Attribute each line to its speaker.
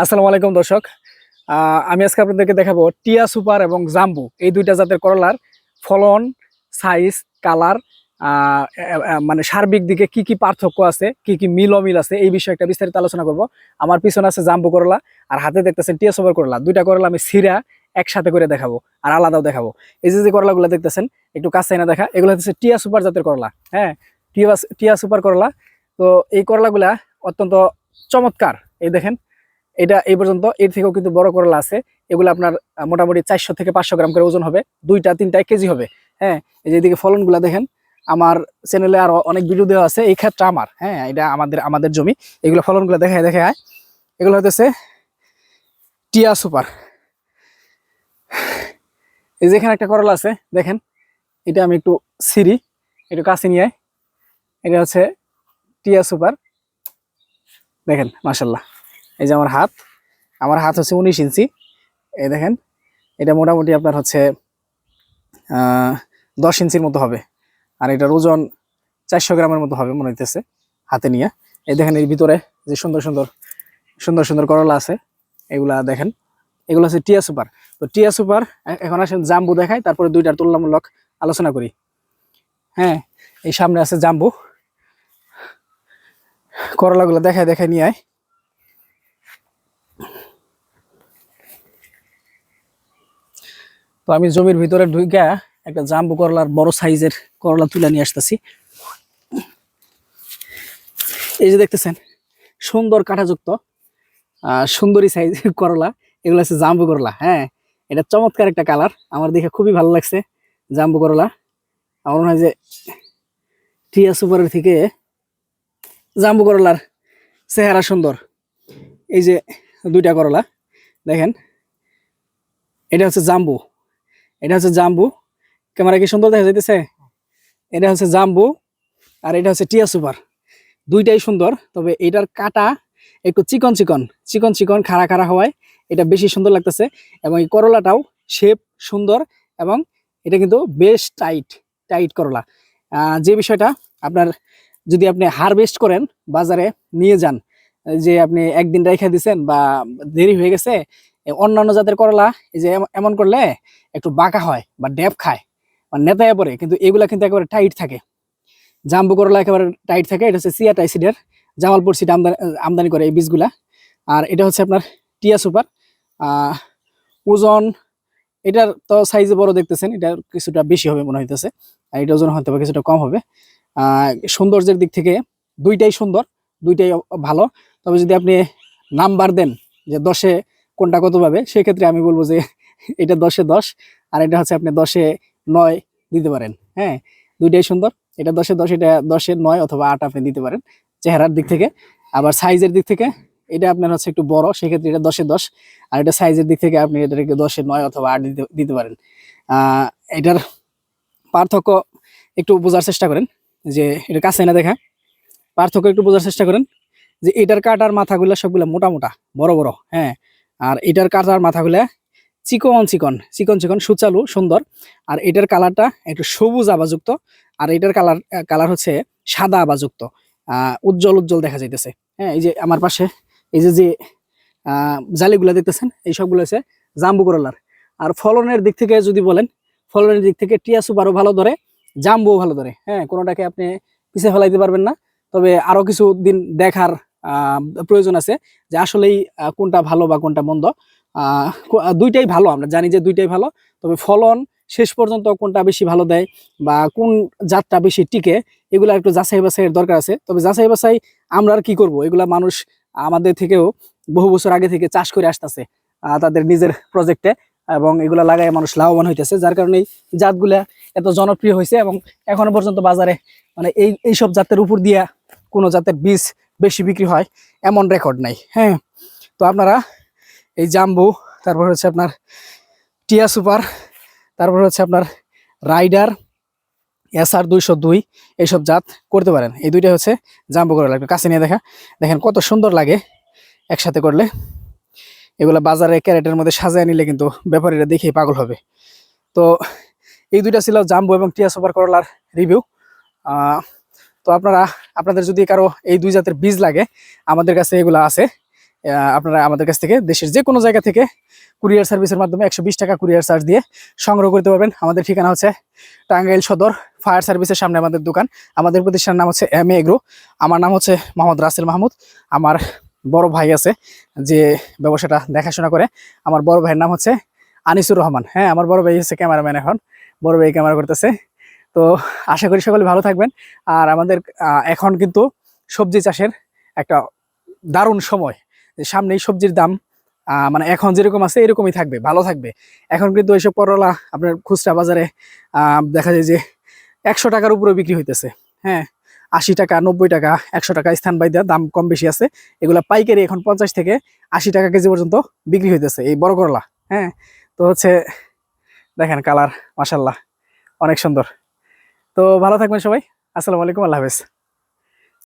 Speaker 1: আসসালামু আলাইকুম দর্শক। আমি আজকে আপনাদেরকে দেখাবো টিয়া সুপার এবং জাম্বু, এই দুইটা জাতের করলার ফলন সাইজ কালার মানে সার্বিক দিকে কি কি পার্থক্য আছে, কি কি মিল অমিল আছে, এই বিষয়ে একটা বিস্তারিত আলোচনা করব। আমার পিছনে আছে জাম্বু করলা, আর হাতে দেখতেছেন টিয়া সুপার করলা। দুইটা করলা আমি সিরা একসাথে করে দেখাবো, আর আলাদাও দেখাবো। এই যে যে করলাগুলো দেখতেছেন, একটু কাছে না দেখা, এগুলো হচ্ছে টিয়া সুপার জাতের করলা হ্যাঁ? টিয়া টিয়া সুপার করলা, তো এই করলাগুলা অত্যন্ত চমৎকার। এই দেখেন এটা এই পর্যন্ত। এর থেকেও কিন্তু বড় করলা আছে। এগুলো আপনার মোটামুটি চারশো থেকে পাঁচশো গ্রাম করে ওজন হবে। দুইটা তিনটা কেজি হবে। হ্যাঁ এই যে এদিকে ফলনগুলা দেখেন। আমার চ্যানেলে আরও অনেক ভিডিও দেওয়া আছে। এই ক্ষেত্রে আমার হ্যাঁ এটা আমাদের আমাদের জমি। এগুলো ফলনগুলো দেখায় দেখায় এগুলো হতেছে টিয়া সুপার। এই যে এখানে একটা করলা আছে, দেখেন। এটা আমি একটু সিরি একটু কাছে নিয়ে এটা হচ্ছে টিয়া সুপার। দেখেন মাসাল্লাহ এই যে আমার হাত আমার হাত হচ্ছে উনিশ ইঞ্চি। এই দেখেন, এটা মোটামুটি আপনার হচ্ছে দশ ইঞ্চির মতো হবে। আর এটার ওজন চারশো গ্রামের মতো হবে মনে হইতেছে হাতে নিয়ে। এই দেখেন, এর ভিতরে যে সুন্দর সুন্দর সুন্দর সুন্দর করলা আছে, এগুলা দেখেন। এগুলো হচ্ছে টিয়া সুপার। তো টিয়া সুপার এখন আসেন জাম্বু দেখায় তারপরে দুইটার তুলনামূলক আলোচনা করি। হ্যাঁ এই সামনে আছে জাম্বু। করলাগুলো দেখায় দেখায় নিয়ে আয়। তো আমি জমির ভিতরে ঢুইকা একটা জাম্বু করলার বড় সাইজের করলা তুলে নিয়ে আসতেছি। এই যে দেখতেছেন, সুন্দর কাঁটাযুক্ত সুন্দরী সাইজের করলা। এগুলো হচ্ছে জাম্বু করলা হ্যাঁ? এটা চমৎকার একটা কালার, আমার দেখে খুবই ভালো লাগছে জাম্বু করলা। আমার মনে হয় যে টিয়া সুপারের থেকে জাম্বু করলার চেহারা সুন্দর। এই যে দুইটা করলা, দেখেন, এটা হচ্ছে জাম্বু। এটা হচ্ছে জাম্বু। ক্যামেরা কি সুন্দর দেখা যাইতেছে? এটা হচ্ছে জাম্বু আর এটা হচ্ছে টিয়া সুপার। দুইটাই সুন্দর, তবে এটার কাটা একটু চিকন চিকন চিকন চিকন খাড়া খাড়া হওয়ায় এটা বেশি সুন্দর লাগতেছে এবং এই করলাটাও শেপ সুন্দর এবং এটা কিন্তু বেশ টাইট টাইট করলা। যে বিষয়টা আপনার যদি আপনি হারভেস্ট করেন, বাজারে নিয়ে যান, যে আপনি একদিন রেখে দিছেন বা দেরি হয়ে গেছে অন্যান্য জাতের করলা, এই যে এম- এমন করলে একটু বাঁকা হয় বা ড্যাপ খায় বা নেতায় পরে কিন্তু এগুলা কিন্তু একেবারে টাইট থাকে। জাম্বু করলা একেবারে টাইট থাকে, এটা হচ্ছে সিয়া টাইসিডের জামালপুর সিট আমদানি আমদানি করে এই বীজগুলা। আর এটা হচ্ছে আপনার টিয়া সুপার। ওজন, এটার তো সাইজে বড় দেখতেছেন, এটা কিছুটা বেশি হবে মনে হইতেছে, আর এটা ওজন হয়তো কিছুটা কম হবে। সৌন্দর্যের দিক থেকে দুইটাই সুন্দর, দুইটাই ভালো। তবে যদি আপনি নাম্বার দেন যে দশে কোনটা কত পাবে, সেক্ষেত্রে আমি বলব যে এটা দশে দশ, আর এটা হচ্ছে আপনি দশে নয় দিতে পারেন হ্যাঁ? দুইটাই সুন্দর, এটা দশে দশ, এটা দশে নয় অথবা আট আপনি দিতে পারেন চেহারার দিক থেকে। আবার সাইজের দিক থেকে, এটা আপনার হচ্ছে একটু বড়, সেক্ষেত্রে এটা দশে দশ, আর এটা সাইজের দিক থেকে আপনি এটাকে দশে নয় অথবা আট দিতে দিতে পারেন। এটার পার্থক্য একটু বোঝার চেষ্টা করেন, যে এটা কাছে না দেখা। পার্থক্য একটু বোঝার চেষ্টা করেন, যে এটার কাটার মাথাগুলো সবগুলো মোটা মোটা, বড় বড় হ্যাঁ? আর এটার কাটার মাথাগুলা চিকন চিকন চিকন চিকন, সুচালু, সুন্দর। আর এটার কালারটা একটু সবুজ আবাযুক্ত, আর এটার কালার কালার হচ্ছে সাদা আবাযুক্ত। উজ্জ্বল উজ্জ্বল দেখা যাইতেছে। হ্যাঁ এই যে আমার পাশে, এই যে যে জালিগুলা দেখতেছেন, এই সবগুলো হচ্ছে জাম্বু করলার। আর ফলনের দিক থেকে যদি বলেন, ফলনের দিক থেকে টিয়া সুপারও ভালো ধরে, জাম্বুও ভালো ধরে। হ্যাঁ কোনোটাকে আপনি পিছিয়ে ফেলাইতে পারবেন না। তবে আরও কিছু দিন দেখার প্রয়োজন আছে যে আসলেই কোনটা ভালো বা কোনটা মন্দ। দুইটাই ভালো, আমরা জানি যে দুইটাই ভালো। তবে ফলন শেষ পর্যন্ত কোনটা বেশি ভালো দেয় বা কোন জাতটা বেশি টিকে, এগুলা একটু যাচাই বাছাইয়ের দরকার আছে। তবে যাচাই বাছাই আমরা আর কি করব? এগুলা মানুষ আমাদের থেকেও বহু বছর আগে থেকে চাষ করে আসতেছে তাদের নিজের প্রজেক্টে এবং এগুলা লাগায় মানুষ লাভবান হইতেছে। যার কারণে এই জাতগুলা এত জনপ্রিয় হয়েছে এবং এখনও পর্যন্ত বাজারে মানে এই এইসব জাতের উপর দিয়া কোনো জাতের বীজ বেশি বিক্রি হয়, এমন রেকর্ড নাই। হ্যাঁ তো আপনারা এই জাম্বু, তারপর হচ্ছে আপনার টিয়া সুপার, তারপর হচ্ছে আপনার রাইডার, এসআর দুইশো দুই, এইসব জাত করতে পারেন। এই দুইটা হচ্ছে জাম্বু করে লাগবে। কাছে নিয়ে দেখা। দেখেন কত সুন্দর লাগে একসাথে করলে। এগুলো বাজারে ক্যারেটের মধ্যে সাজায় নিলে কিন্তু ব্যাপারীরা দেখেই পাগল হবে। তো এই দুইটা ছিল জাম্বু এবং টিয়া সুপার করলার রিভিউ। তো আপনারা, আপনাদের যদি কারও এই দুই জাতের বীজ লাগে, আমাদের কাছে এগুলো আছে। আপনারা আমাদের কাছ থেকে দেশের যে কোনো জায়গা থেকে কুরিয়ার সার্ভিসের মাধ্যমে একশো বিশ টাকা কুরিয়ার চার্জ দিয়ে সংগ্রহ করতে পারবেন। আমাদের ঠিকানা হচ্ছে টাঙ্গাইল সদর ফায়ার সার্ভিসের সামনে আমাদের দোকান। আমাদের প্রতিষ্ঠানের নাম হচ্ছে এম এগ্রো। আমার নাম হচ্ছে মোহাম্মদ রাসেল মাহমুদ। আমার বড় ভাই আছে যে ব্যবসাটা দেখাশোনা করে। আমার বড় ভাইয়ের নাম হচ্ছে আনিসুর রহমান। হ্যাঁ আমার বড় ভাই হচ্ছে ক্যামেরাম্যান এখন। বড় ভাই ক্যামেরা করতেছে। তো আশা করি সকলে ভালো থাকবেন। আর আমাদের এখন কিন্তু সবজি চাষের একটা দারুণ সময়। সামনে এই সবজির দাম মানে এখন যেরকম আছে এরকমই থাকবে, ভালো থাকবে। এখন কিন্তু এইসব করলা আপনার খুচরা বাজারে দেখা যায় যে একশো টাকার উপরে বিক্রি হইতেছে। হ্যাঁ আশি টাকা, নব্বই টাকা, একশো টাকা স্থান বাইদা দাম কম বেশি আছে। এগুলা পাইকারি এখন পঞ্চাশ থেকে আশি টাকা কেজি পর্যন্ত বিক্রি হইতেছে এই বড় করলা। হ্যাঁ তো হচ্ছে দেখেন কালার মাসাল্লাহ অনেক সুন্দর। তো ভালো থাকবেন সবাই। আসসালামু আলাইকুম, আল্লাহ হাফেজ।